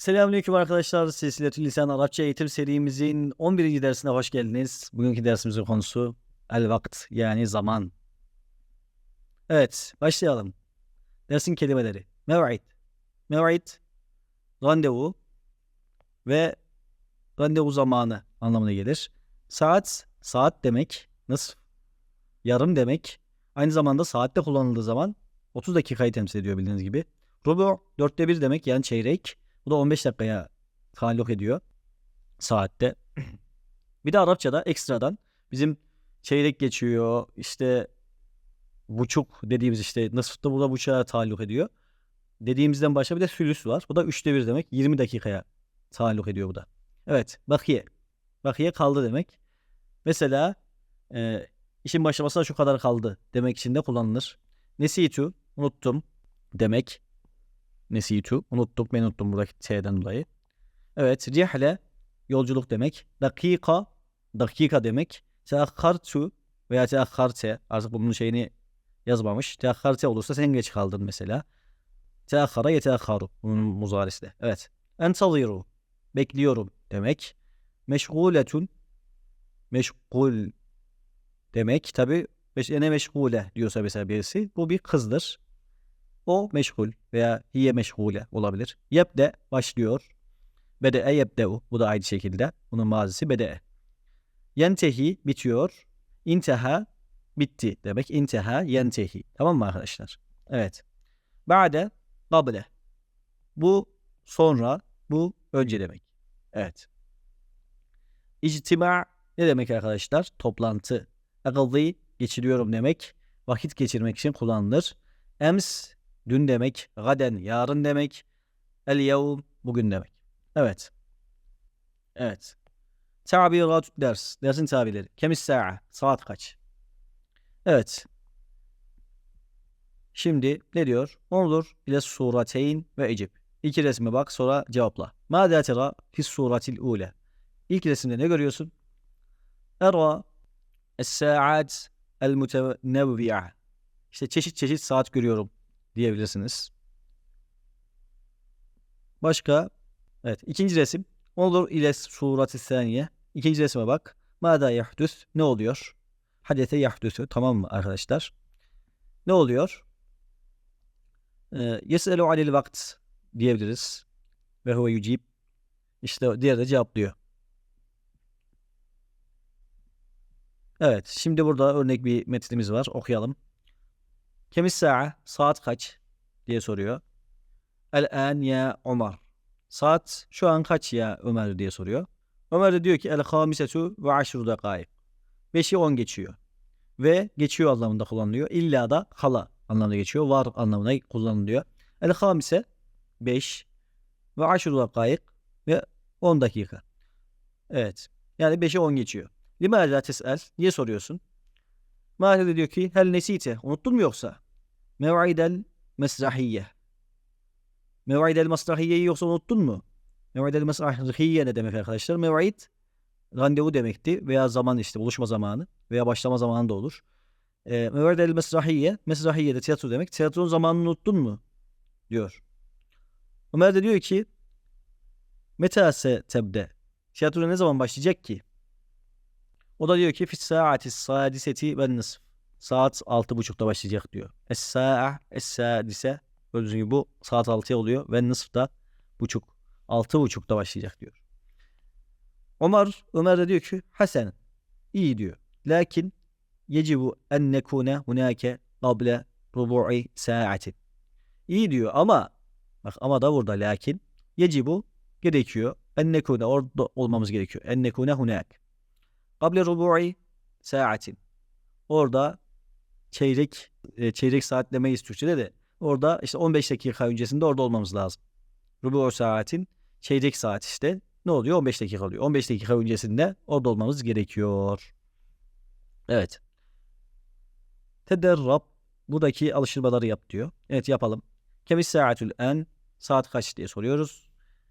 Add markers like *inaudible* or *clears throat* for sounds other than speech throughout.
Selamünaleyküm arkadaşlar. Silsiletül Lisan Arapça eğitim serimizin 11. dersine hoş geldiniz. Bugünkü dersimizin konusu el vakt yani zaman. Evet, başlayalım. Dersin kelimeleri. Mev'id. Mev'id randevu ve randevu zamanı anlamına gelir. Saat, saat demek. Nasıl? Yarım demek. Aynı zamanda saatte kullanıldığı zaman 30 dakikayı temsil ediyor bildiğiniz gibi. Rubu dörtte bir demek yani çeyrek. Bu da 15 dakikaya taalluk ediyor saatte. *clears throat* Bir de Arapçada ekstradan bizim çeyrek geçiyor. işte buçuk dediğimiz işte nasıl burada buçuğa taalluk ediyor. Dediğimizden başka bir de sülüs var. Bu da üçte bir demek. 20 dakikaya taalluk ediyor bu da. Evet. Bakiye. Bakiye kaldı demek. Mesela e, işin başlamasına şu kadar kaldı demek için de kullanılır. Nesitu unuttum demek. Nesitu. Unuttuk. Ben unuttum buradaki T'den dolayı. Evet. Rihle yolculuk demek. Dakika dakika demek. Teakkartu veya teakkarte artık bunun şeyini yazmamış. Teakkarte olursa sen geç kaldın mesela. Teakkara yeteakkaru. Bunun muzarisi de. Evet. Entaziru. Bekliyorum demek. Meşguletun. Meşgul demek. Tabi ne meşgule diyorsa mesela birisi. Bu bir kızdır. O meşgul veya hiye meşgule olabilir. Yebde başlıyor. Bede'e yebde'u. Bu da aynı şekilde. Bunun mazisi bede'e. Yentehi bitiyor. İnteha bitti demek. İnteha yentehi. Tamam mı arkadaşlar? Evet. Ba'de kable. Bu sonra, bu önce demek. Evet. İctima ne demek arkadaşlar? Toplantı. Akıllı geçiriyorum demek. Vakit geçirmek için kullanılır. Ems dün demek. Gaden yarın demek. El yevm bugün demek. Evet. Evet. Tabirat ders. Dersin tabirleri. Kemis sa'a. Saat kaç? Evet. Şimdi ne diyor? Ondur ile surateyn ve ecib. İki resme bak sonra cevapla. Mâdâ tera fis suratil ule. İlk resimde ne görüyorsun? Era es-sa'at el-mutenevvi'a. İşte çeşit çeşit saat görüyorum diyebilirsiniz. Başka evet ikinci resim olur ile surati saniye. İkinci resme bak. Mada yahdüs ne oluyor? Hadete yahdüsü tamam mı arkadaşlar? Ne oluyor? Ee, Yeselu alel vakt diyebiliriz. Ve huve yücib. İşte diğer de cevaplıyor. Evet şimdi burada örnek bir metnimiz var okuyalım. Kemis sa'a saat kaç diye soruyor. El an ya Ömer. Saat şu an kaç ya Ömer diye soruyor. Ömer de diyor ki el hamisetu ve aşru dakayık. Beşi on geçiyor. Ve geçiyor anlamında kullanılıyor. İlla da hala anlamında geçiyor. Var anlamında kullanılıyor. El hamise beş ve aşru dakayık ve on dakika. Evet. Yani beşi on geçiyor. Limaza tesel? Niye soruyorsun? Mahir de diyor ki hel nesite. Unuttun mu yoksa? Mev'idel mesrahiyye. Mev'idel mesrahiyyeyi yoksa unuttun mu? Mev'idel mesrahiyye ne demek arkadaşlar? Mev'id randevu demekti veya zaman işte buluşma zamanı veya başlama zamanı da olur. E, Mev'idel mesrahiyye. Mesrahiyye de tiyatro demek. Tiyatronun zamanını unuttun mu? Diyor. Ömer de diyor ki Metase tebde. Tiyatro ne zaman başlayacak ki? O da diyor ki fis saati sadiseti ve nısf. Saat altı buçukta başlayacak diyor. Es-sa'a es-sadise gördüğünüz gibi bu saat altıya oluyor ve nısf da buçuk. Altı buçukta başlayacak diyor. Ömer, Ömer de diyor ki Hasan iyi diyor. Lakin yecibu en nekune hunake kable rubu'i saatin. İyi diyor ama bak ama da burada lakin yecibu gerekiyor. En nekune orada olmamız gerekiyor. En nekune hunak. Kable rubu'i saatin. Orada çeyrek e, çeyrek saat demeyiz Türkçe'de de. Orada işte 15 dakika öncesinde orada olmamız lazım. Rubu saatin çeyrek saat işte ne oluyor? 15 dakika oluyor. 15 dakika öncesinde orada olmamız gerekiyor. Evet. Tederrab buradaki alıştırmaları yap diyor. Evet yapalım. Kemis saatül en saat kaç diye soruyoruz.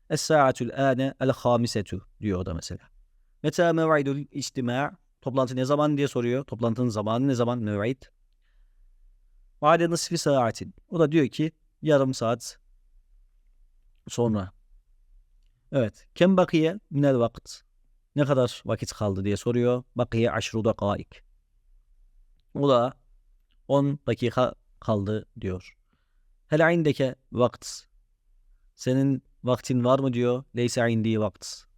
Es saatül ane el hamisetu diyor o da mesela. Meta mev'idul içtima' toplantı ne zaman diye soruyor. Toplantının zamanı ne zaman mev'id? Vade nısfi saatin. O da diyor ki yarım saat sonra. Evet. Kem bakiye minel vakt. Ne kadar vakit kaldı diye soruyor. Bakiye aşru dakaik. O da 10 dakika kaldı diyor. Hel indeke vakt. Senin vaktin var mı diyor. Leyse indi vakt.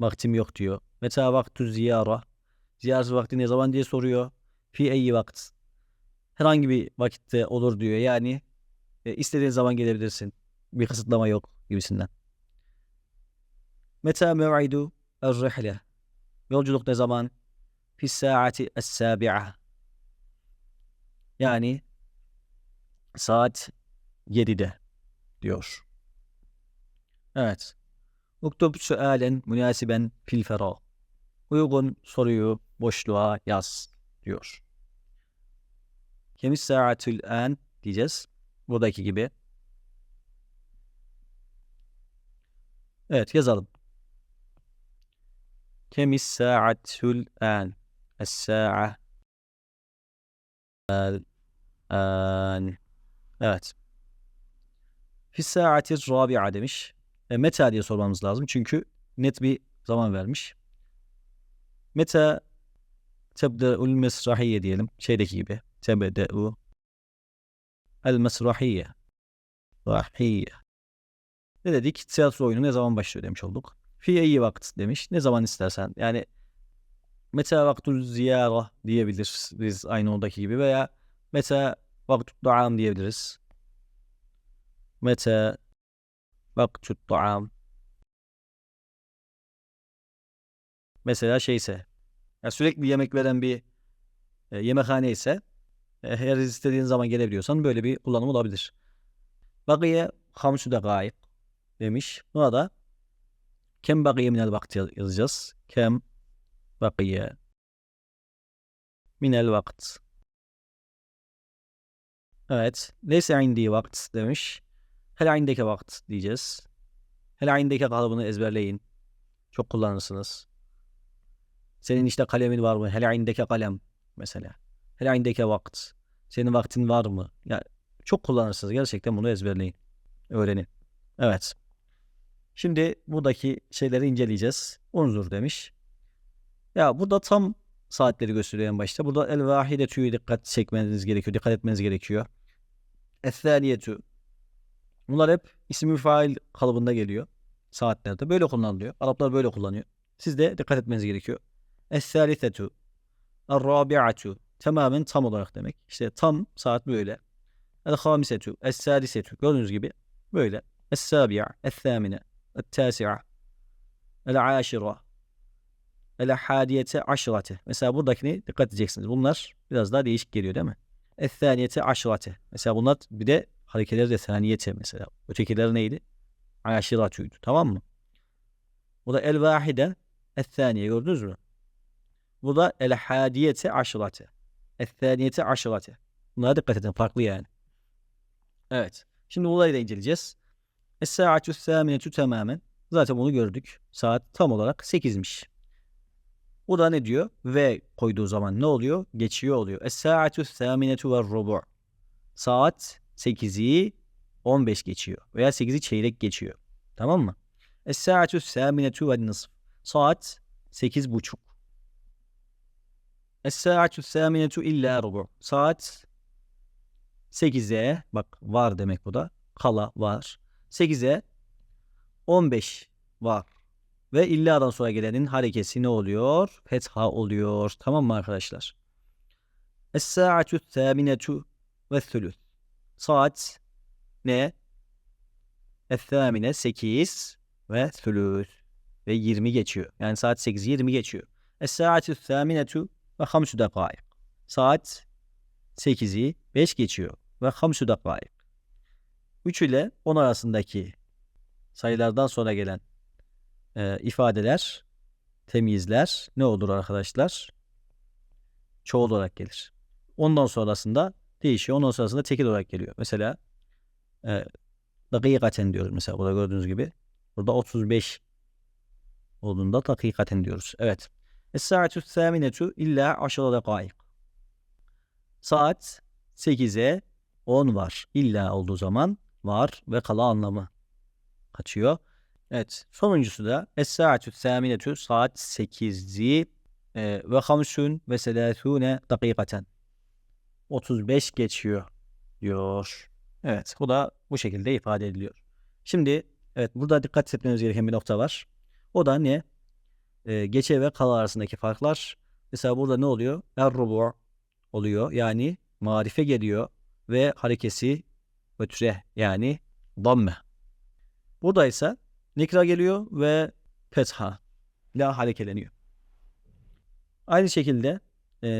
Vaktim yok diyor. Meta vaktu ziyara. Ziyaret vakti ne zaman diye soruyor. Fi eyyi vakt. Herhangi bir vakitte olur diyor. Yani e, istediğin zaman gelebilirsin. Bir kısıtlama yok gibisinden. Meta mev'idu er-rihle. Yolculuk ne zaman? Fi saati es-sabi'a. Yani saat 7'de diyor. Evet. Uktub sualen münasiben fil fera. Uygun soruyu boşluğa yaz diyor. Kemis saatül an diyeceğiz. Buradaki gibi. Evet yazalım. Kemis saatül an. Es-sa'a an. Evet. Fi saati rabi'a demiş. E, meta diye sormamız lazım. Çünkü net bir zaman vermiş. Meta tebde'ul mesrahiye diyelim. Şeydeki gibi. Tebde'u el mesrahiye. Rahiye. Ne dedik? Tiyatro oyunu ne zaman başlıyor demiş olduk. Fi iyi vakt demiş. Ne zaman istersen. Yani meta vaktul ziyara diyebiliriz aynı oradaki gibi veya meta vaktul taam diyebiliriz. Meta vaktul taam. Mesela şeyse ya sürekli yemek veren bir e, yemekhane ise e, her istediğin zaman gelebiliyorsan böyle bir kullanım olabilir. Bakiye hamsu dakayık demiş. Buna da kem bakiye minel vakt yaz- yazacağız. Kem bakiye minel vakt. Evet. Leyse indi vakt demiş. Hel indeke vakt diyeceğiz. Hel indeke kalıbını ezberleyin. Çok kullanırsınız. Senin işte kalemin var mı? Hel indeke kalem mesela. Hel indeke vakt. Senin vaktin var mı? Ya çok kullanırsınız. Gerçekten bunu ezberleyin. Öğrenin. Evet. Şimdi buradaki şeyleri inceleyeceğiz. Unzur demiş. Ya burada tam saatleri gösteriyor en başta. Burada el vahidetü'yü dikkat çekmeniz gerekiyor. Dikkat etmeniz gerekiyor. Es-saniyetü. Bunlar hep isim fail kalıbında geliyor. Saatlerde. Böyle kullanılıyor. Araplar böyle kullanıyor. Siz de dikkat etmeniz gerekiyor. Es-salisetu. Er-rabi'atu. Tamamen tam olarak demek. İşte tam saat böyle. El-hamisetu. Es-salisetu. Gördüğünüz gibi böyle. Es-sabi'a. Es-thamine. Es-tasi'a. El-aşira. El-hadiyete aşrate. Mesela buradakine dikkat edeceksiniz. Bunlar biraz daha değişik geliyor değil mi? Es-thaniyete aşrate. Mesela bunlar bir de hareketleri de saniyete mesela. Ötekileri neydi? Aşiratuydu. Tamam mı? Bu da el-vahide es-thaniye gördünüz mü? Bu da el-hadiyete aşrate. Es-thaniyete aşrate. Bunlara dikkat edin. Farklı yani. Evet. Şimdi olayı da inceleyeceğiz. Es-saatü thaminetu tamamen. Zaten bunu gördük. Saat tam olarak 8'miş. Bu da ne diyor? Ve koyduğu zaman ne oluyor? Geçiyor oluyor. Es-saatü thaminetu ve rubu. Saat 8'i 15 geçiyor. Veya 8'i çeyrek geçiyor. Tamam mı? Es-saatü thaminetu ve nısf. Saat 8 buçuk. Es-saatü thaminetu illa rubu. Saat 8'e bak var demek bu da. Kala var. 8'e 15 var. Ve illa'dan sonra gelenin harekesi ne oluyor? Fetha oluyor. Tamam mı arkadaşlar? Es-saatü thaminetu ve thuluth. Saat ne? Es-thamine 8 ve thuluth. Ve 20 geçiyor. Yani saat 8 20 geçiyor. Es-saatü thaminetu ve hamsu dakayık. Saat 8'i 5 geçiyor. Ve hamsu dakayık. 3 ile 10 arasındaki sayılardan sonra gelen e, ifadeler, temyizler ne olur arkadaşlar? Çoğul olarak gelir. Ondan sonrasında değişiyor. Ondan sonrasında tekil olarak geliyor. Mesela e, dakikaten diyoruz mesela burada gördüğünüz gibi. Burada 35 olduğunda dakikaten diyoruz. Evet. Es-saatü thaminetu illa aşara dakikaik. Saat 8'e 10 var. İlla olduğu zaman var ve kala anlamı kaçıyor. Evet. Sonuncusu da Es-saatü thâminetü saat 8'i e, ve hamsun ve selâthûne dakikaten. 35 geçiyor diyor. Evet. Bu da bu şekilde ifade ediliyor. Şimdi evet burada dikkat etmemiz gereken bir nokta var. O da ne? E, geçe ve kala arasındaki farklar. Mesela burada ne oluyor? Er-rubu oluyor. Yani marife geliyor ve harekesi ötre yani damme. Burada ise nikra geliyor ve fetha la harekeleniyor. Aynı şekilde e,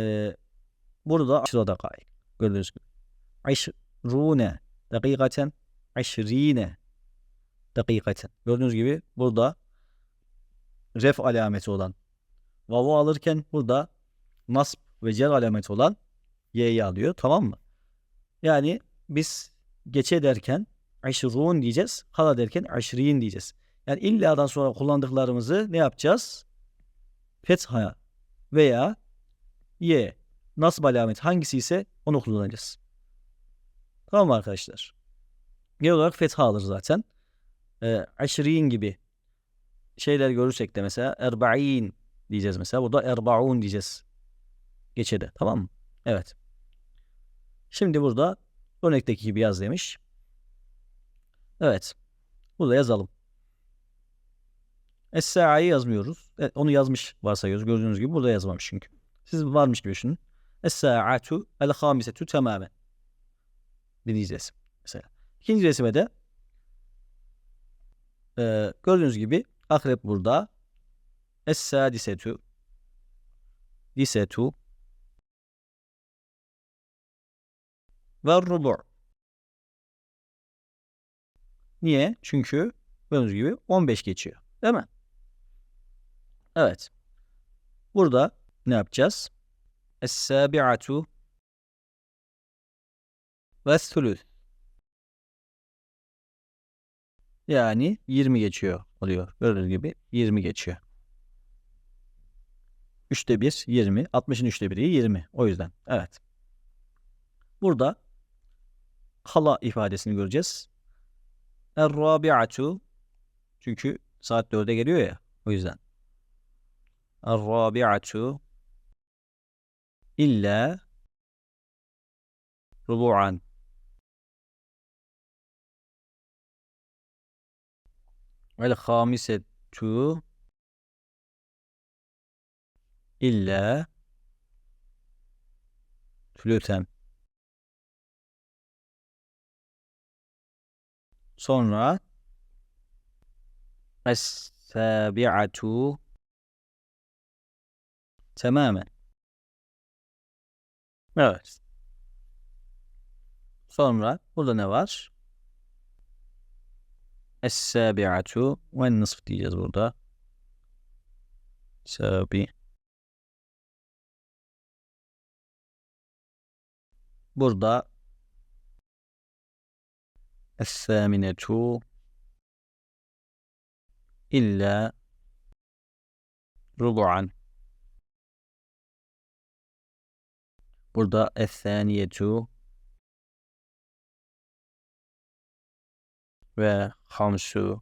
burada aşırı dakika gördüğünüz gibi. Aşrune dakikaten aşrine dakikaten. Gördüğünüz gibi burada ref alameti olan vavu alırken burada nasb ve cer alameti olan y'yi alıyor. Tamam mı? Yani biz geçe derken aşrun diyeceğiz. Kala derken aşrin diyeceğiz. Yani illadan sonra kullandıklarımızı ne yapacağız? Fetha veya y nasb alamet hangisi ise onu kullanacağız. Tamam mı arkadaşlar? Genel olarak fetha alır zaten. Ee, aşrin gibi şeyler görürsek de mesela erba'in diyeceğiz mesela. Burada erbaun diyeceğiz. Geçede. Tamam mı? Evet. Şimdi burada örnekteki gibi yaz demiş. Evet. Burada yazalım. Es-sa'ayı yazmıyoruz. Evet, onu yazmış varsayıyoruz. Gördüğünüz gibi burada yazmamış çünkü. Siz varmış gibi düşünün. Es-sa'atu el-hamisetu tamamen. Birinci resim. Mesela. İkinci resime de e, gördüğünüz gibi akrep burada. Es-sadisetu disetu ve rubu. Niye? Çünkü gördüğünüz gibi 15 geçiyor. Değil mi? Evet. Burada ne yapacağız? Es-sabi'atu ve. Yani 20 geçiyor oluyor. Gördüğünüz gibi 20 geçiyor. 3'te 1 20. 60'ın 3'te 1'i 20. O yüzden. Evet. Burada kala ifadesini göreceğiz. Er-rabi'atu çünkü saat 4'e geliyor ya. O yüzden. Er-rabi'atu illa rubu'an. Vel hamisetu illa tülüten. Sonra Es-sabi'atu tamamen. Evet. Sonra burada ne var? Es-sabi'atu ve nısf diyeceğiz burada. Sabi. Burada Es-saminetu illa rubu'an. Burada es-saniyetu ve hamsu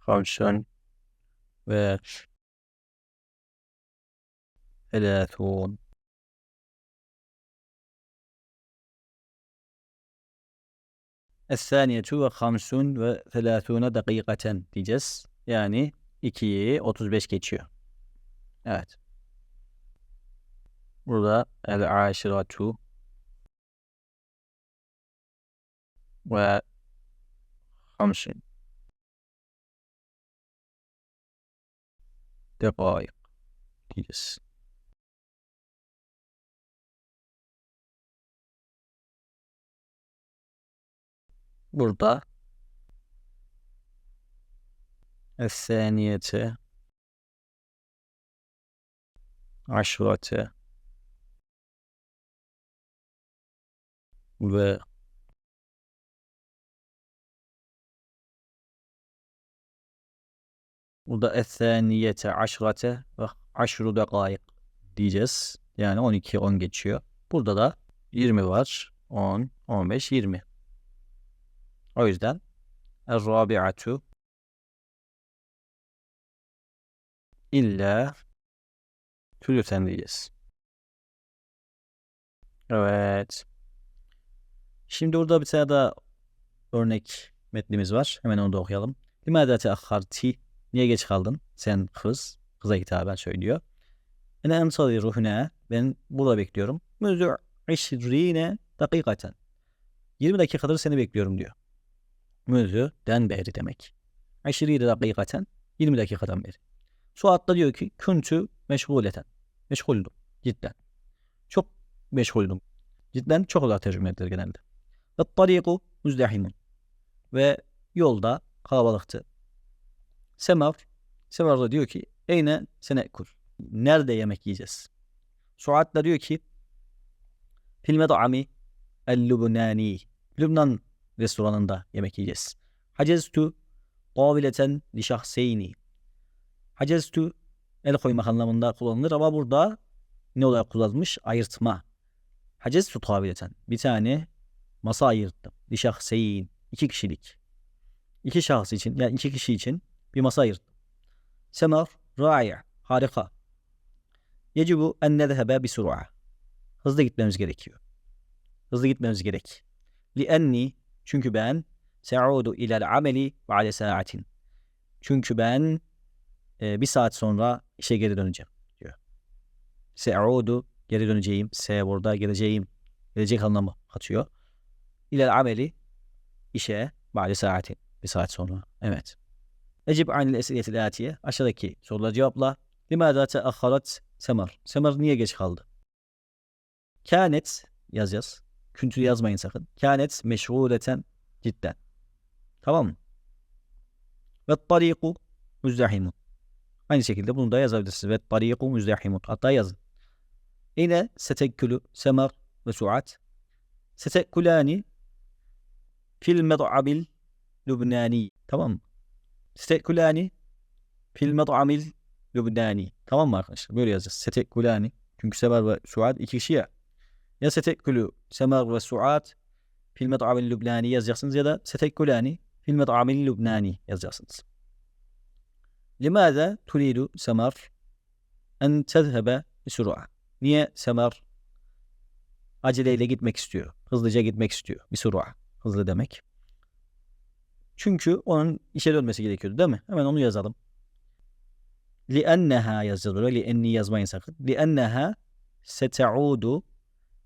hamsun ve ثلاثون الثانية وخمسون ve ثلاثون dakikaten diyeceğiz. Yani 2'yi 35 geçiyor. Evet. Burada el aşiratu ve hamsin dakik diyeceğiz. Burada Es-saniyete aşrate ve burada es-saniyete aşrate ve aşru dakik diyeceğiz. Yani 12 10 geçiyor. Burada da 20 var. 10, 15, 20. O yüzden Er-rabi'atu illa tülüten diyeceğiz. Evet. Şimdi burada bir tane daha örnek metnimiz var. Hemen onu da okuyalım. Limâdâ teahharti? Niye geç kaldın? Sen kız. Kıza hitaben söylüyor. Ene entadiru huna. Ben burada bekliyorum. Müzü işrine dakikaten. 20 dakikadır seni bekliyorum diyor. Müzü den beri demek. İşrine dakikaten 20 dakikadan beri. Suat da diyor ki küntü meşguleten. Meşguldüm. Cidden. Çok meşguldüm. Cidden çok olarak tercüme edilir genelde. Ve tariku müzdehimun. Ve yolda kalabalıktı. Semar, Semar da diyor ki Eyne senekul. Nerede yemek yiyeceğiz? Suat da diyor ki Fil med'ami el-Lubnani. Lübnan restoranında yemek yiyeceğiz. Haceztu qabileten li şahseyni. Haceztu el koymak anlamında kullanılır ama burada ne olarak kullanılmış? Ayırtma. Haceztu qabileten. Bir tane masa ayırttım. Li şahseyn. İki kişilik. İki şahıs için yani iki kişi için bir masa ayırttım. Semar ra'ya. Harika. Yecibu en nezhebe bi sur'a. Hızlı gitmemiz gerekiyor. Hızlı gitmemiz gerek. Lienni çünkü ben se'udu ilel ameli ba'de saatin. Çünkü ben e, bir saat sonra işe geri döneceğim diyor. Se'udu geri döneceğim. Se burada geleceğim. Gelecek anlamı katıyor. İlel ameli işe ba'de saatin. Bir saat sonra. Evet. Ecib anil esiyetil atiye. Aşağıdaki soruları cevapla. Limâdâ teahharat Semar. Semar niye geç kaldı? Kânet yazacağız. Küntü yazmayın sakın. Kânet meşguleten cidden. Tamam mı? Ve tariku müzdahimun. Aynı şekilde bunu da yazabilirsiniz. Ve tariku müzdahimun. Hatta yazın. Yine setekkülü Semar ve Suat. Setekkulani fil med'abil lübnani. Tamam mı? Setekkulani fil med'amil lübnani. Tamam mı arkadaşlar? Böyle yazacağız. Setekkulani. Çünkü Semar ve Suat iki kişi ya. Ya setekkülü Semar ve Suat fil med'amil lübnani yazacaksınız ya da setekkulani fil med'amil lübnani yazacaksınız. Limaza turidu Semar en tezhebe bisur'a. Niye Semar aceleyle gitmek istiyor? Hızlıca gitmek istiyor. Bisur'a. Hızlı demek. Çünkü onun işe dönmesi gerekiyordu değil mi? Hemen onu yazalım. لِأَنَّهَا yazacağız böyle. لِأَنِّي yazmayın sakın. لِأَنَّهَا سَتَعُودُ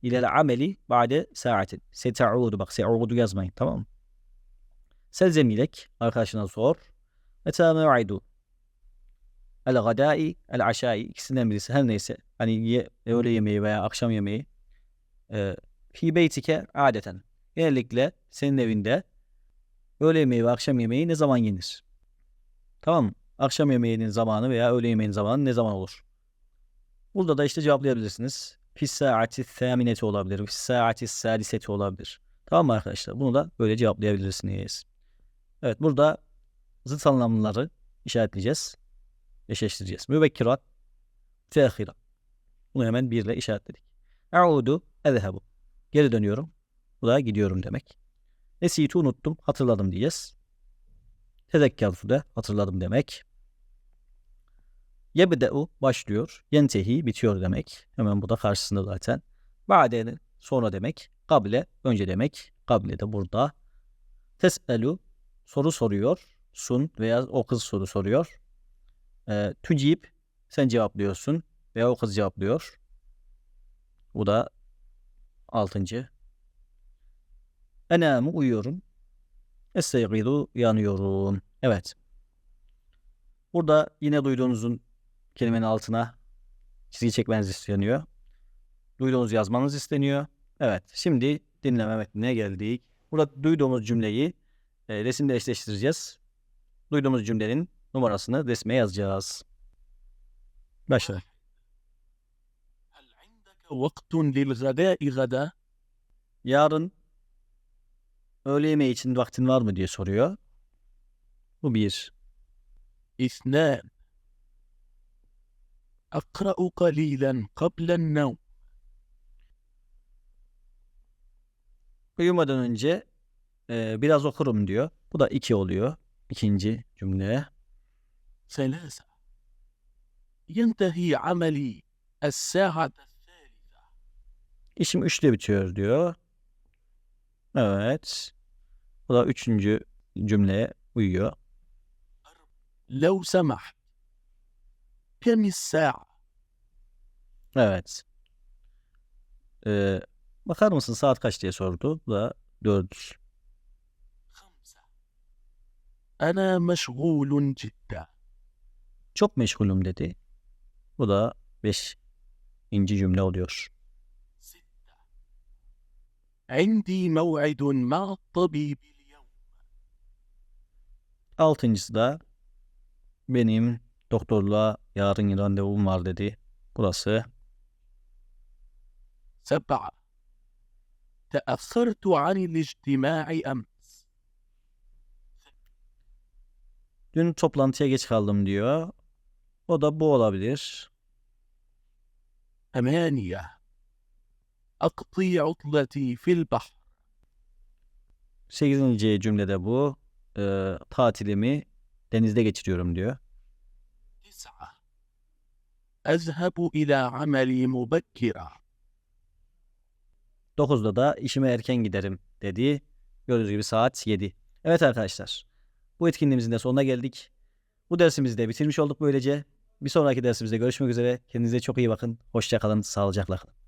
إلى العمل بعد ساعة. سَتَعُودُ bak سَعُودُ yazmayın tamam mı? Selzemilek arkadaşına sor. el gadai el aşai ikisinden birisi her neyse hani ye, öğle yemeği veya akşam yemeği e, fi beytike adeten genellikle senin evinde öğle yemeği ve akşam yemeği ne zaman yenir? Tamam mı? Akşam yemeğinin zamanı veya öğle yemeğinin zamanı ne zaman olur? Burada da işte cevaplayabilirsiniz. Fis saati thamineti olabilir. Fis saati sadiseti olabilir. Tamam mı arkadaşlar? Bunu da böyle cevaplayabilirsiniz. Evet burada zıt anlamları işaretleyeceğiz. Eşleştireceğiz. Mübekkirat, teahhirat. Bunu hemen birle işaretledik. E'udu, ezhebu. Geri dönüyorum. Bu da gidiyorum demek. Nesitu unuttum, hatırladım diyeceğiz. Tezekkertu da hatırladım demek. Yebde'u başlıyor. Yentehi bitiyor demek. Hemen bu da karşısında zaten. Ba'de sonra demek. Kable önce demek. Kable de burada. Tes'elu soru soruyor. Sun veya o kız soru soruyor. E, tücib sen cevaplıyorsun veya o kız cevaplıyor. Bu da altıncı. Enamı uyuyorum. Esteygidu yanıyorum. Evet. Burada yine duyduğunuzun kelimenin altına çizgi çekmeniz isteniyor. Duyduğunuz yazmanız isteniyor. Evet. Şimdi dinleme metnine geldik. Burada duyduğumuz cümleyi e, resimle eşleştireceğiz. Duyduğumuz cümlenin numarasını resme yazacağız. Başla. Vaktun lil gada. Yarın öğle yemeği için vaktin var mı diye soruyor. Bu bir. İthnan. Akra'u kalilen kablen nevm. Uyumadan önce e, biraz okurum diyor. Bu da iki oluyor. İkinci cümleye. ثلاثة ينتهي عملي الساعة الثالثة İşim üçte bitiyor diyor. Evet. Bu da üçüncü cümleye uyuyor. لو سمحت كم الساعة Evet. Ee, bakar mısın saat kaç diye sordu. Bu da dört. خمسة أنا مشغول جدا Çok meşgulüm dedi. Bu da beş. inci cümle oluyor. ستة عندي موعد مع الطبيب اليوم Altıncısı da benim doktorla yarın randevum var dedi. Burası سبعة تأخرت عن الاجتماع أمس dün toplantıya geç kaldım diyor. O da bu olabilir. ثمانية أقضي عطلتي في البحر Sekizinci cümlede bu. Ee, tatilimi denizde geçiriyorum diyor. تسعة أذهب إلى عملي مبكرا 9'da da işime erken giderim dedi. Gördüğünüz gibi saat 7. Evet arkadaşlar. Bu etkinliğimizin de sonuna geldik. Bu dersimizi de bitirmiş olduk böylece. Bir sonraki dersimizde görüşmek üzere. Kendinize çok iyi bakın. Hoşça kalın. Sağlıcakla kalın.